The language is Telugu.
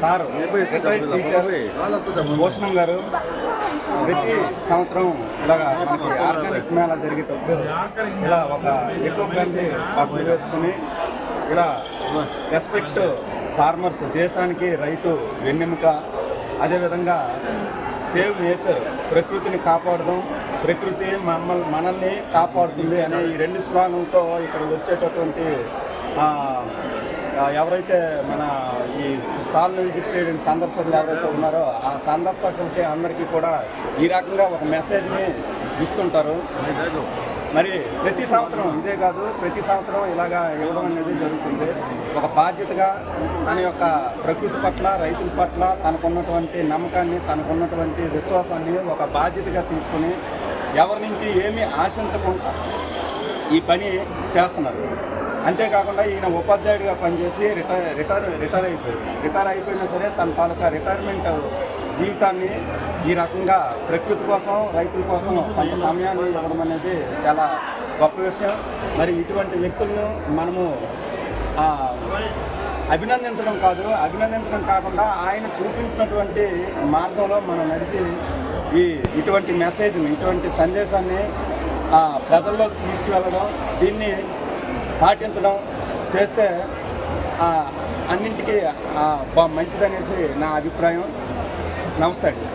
సార్ భూషణం గారు ప్రతి సంవత్సరం ఇలాగా మనకి ఆర్గానిక్ మేళా జరిగేటప్పుడు ఇలా ఒక ఎక్కువ ఫ్రెండ్ని మాకు వేసుకుని ఇలా రెస్పెక్ట్ ఫార్మర్స్ దేశానికి రైతు వెన్నెముక. అదేవిధంగా సేవ్ నేచర్ ప్రకృతిని కాపాడదాం ప్రకృతి మమ్మల్ని మనల్ని కాపాడుతుంది అనే ఈ రెండు స్లోగన్తో ఇక్కడ వచ్చేటటువంటి ఎవరైతే మన స్టాల్ విజిట్ చేయడం సందర్శకులు ఎవరైతే ఉన్నారో ఆ సందర్శకులకి అందరికీ కూడా ఈ రకంగా ఒక మెసేజ్ని ఇస్తుంటారు. మరి ప్రతి సంవత్సరం ఇదే కాదు ప్రతి సంవత్సరం ఇలాగా ఇవ్వడం అనేది జరుగుతుంది. ఒక బాధ్యతగా తన యొక్క ప్రకృతి పట్ల రైతుల పట్ల తనకున్నటువంటి నమ్మకాన్ని తనకున్నటువంటి విశ్వాసాన్ని ఒక బాధ్యతగా తీసుకుని ఎవరి నుంచి ఏమీ ఆశించకుండా ఈ పని చేస్తున్నారు. అంతేకాకుండా ఈయన ఉపాధ్యాయుడిగా పనిచేసి రిటైర్ రిటైర్ రిటైర్ అయిపోయాడు రిటైర్ అయిపోయినా సరే తన తాలూకా రిటైర్మెంట్ జీవితాన్ని ఈ రకంగా ప్రకృతి కోసం రైతుల కోసం కొంత సమయాన్ని ఇవ్వడం అనేది చాలా గొప్ప విషయం. మరి ఇటువంటి వ్యక్తులను మనము అభినందించడం కాదు అభినందించడం కాకుండా ఆయన చూపించినటువంటి మార్గంలో మనం నడిచి ఈ ఇటువంటి మెసేజ్ని ఇటువంటి సందేశాన్ని ప్రజల్లోకి తీసుకువెళ్ళడం దీన్ని పాటించడం చేస్తే అన్నింటికీ మంచిదనేసి నా అభిప్రాయం. నమస్తే అండి.